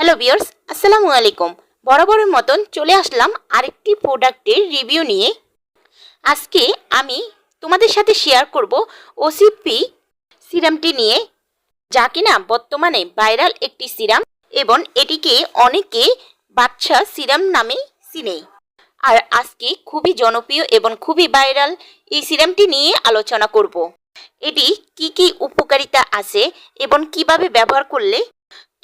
Hello বিয়ার্স আসসালামু আলাইকুম। বরাবরের মতন চলে আসলাম আরেকটি প্রোডাক্টের রিভিউ নিয়ে। আজকে আমি তোমাদের সাথে শেয়ার করব ওসিপি সিরামটি নিয়ে, যা কিনা বর্তমানে ভাইরাল একটি সিরাম এবং এটিকে অনেকে বাচ্চা সিরাম নামে চিনে। আর আজকে খুবই জনপ্রিয় এবং খুবই ভাইরাল এই সিরামটি নিয়ে আলোচনা করব। এটি কি কি উপকারিতা আছে এবং কীভাবে ব্যবহার করলে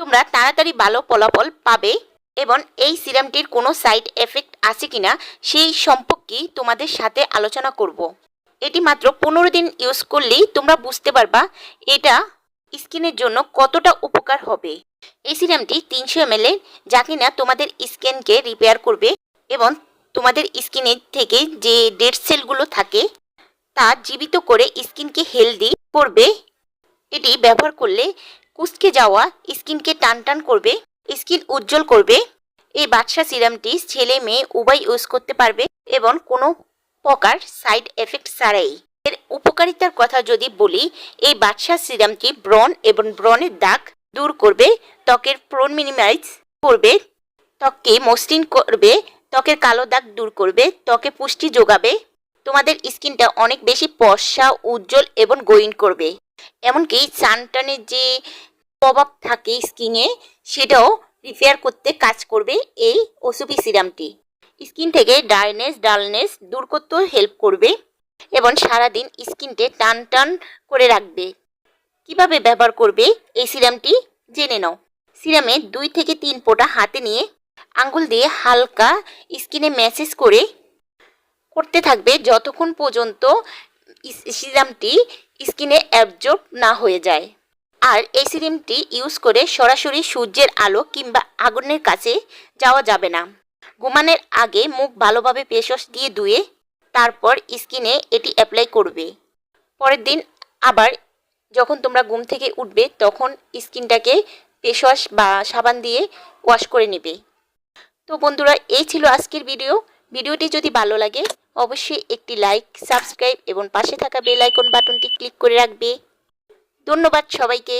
তোমরা তাড়াতাড়ি ভালো ফলাফল পাবে এবং এই সিরামটির কোনো সাইড এফেক্ট আছে কিনা সেই সম্পর্কে তোমাদের সাথে আলোচনা করব। এটি মাত্র পনেরো দিন ইউজ করলেই তোমরা বুঝতে পারবা এটা স্কিনের জন্য কতটা উপকার হবে। এই সিরামটি তিনশো এম যা কিনা তোমাদের স্কিনকে রিপেয়ার করবে এবং তোমাদের স্কিনের থেকে যে ডেড সেলগুলো থাকে, তা জীবিত করে স্কিনকে হেলদি করবে। এটি ব্যবহার করলে কুচকে যাওয়া, স্কিনকে টান টান করবে, স্কিন উজ্জ্বল করবে। এই বাদশা সিরামটি ছেলে মেয়ে উভয় ইউজ করতে পারবে এবং কোনো প্রকার সাইড এফেক্ট ছাড়াই। এর উপকারিতার কথা যদি বলি, এই বাদশা সিরামটি ব্রণ এবং ব্রণের দাগ দূর করবে, ত্বকের প্রণ মিনিমাইজ করবে, ত্বককে মসৃণ করবে, ত্বকের কালো দাগ দূর করবে, ত্বকে পুষ্টি যোগাবে। তোমাদের স্কিনটা অনেক বেশি পশা উজ্জ্বল এবং গোয়িন করবে। এমনকি সানটানের যে প্রভাব থাকে স্কিনে, সেটাও রিপেয়ার করতে কাজ করবে এই ওসুপি সিরামটি। স্কিন থেকে ডাইনেস ডালনেস দূর করতেও হেল্প করবে এবং সারাদিন স্কিনকে টান টান করে রাখবে। কীভাবে ব্যবহার করবে এই সিরামটি জেনে নাও। সিরামে দুই থেকে তিন ফোঁটা হাতে নিয়ে আঙ্গুল দিয়ে হালকা স্কিনে ম্যাসেজ করে করতে থাকবে যতক্ষণ পর্যন্ত সিরামটি স্কিনে অ্যাবজর্ব না হয়ে যায়। আর এই সিরামটি ইউজ করে সরাসরি সূর্যের আলো কিংবা আগুনের কাছে যাওয়া যাবে না। ঘুমানোর আগে মুখ ভালোভাবে পেশস দিয়ে ধুয়ে তারপর স্কিনে এটি অ্যাপ্লাই করবে। পরের দিন আবার যখন তোমরা ঘুম থেকে উঠবে, তখন স্কিনটাকে পেশওয়াশ বা সাবান দিয়ে ওয়াশ করে নেবে। তো বন্ধুরা, এই ছিল আজকের ভিডিও। ভিডিওটি যদি ভালো লাগে, অবশ্যই একটি লাইক, সাবস্ক্রাইব এবং পাশে থাকা বেল আইকন বাটনটি ক্লিক করে রাখবে। ধন্যবাদ সবাইকে।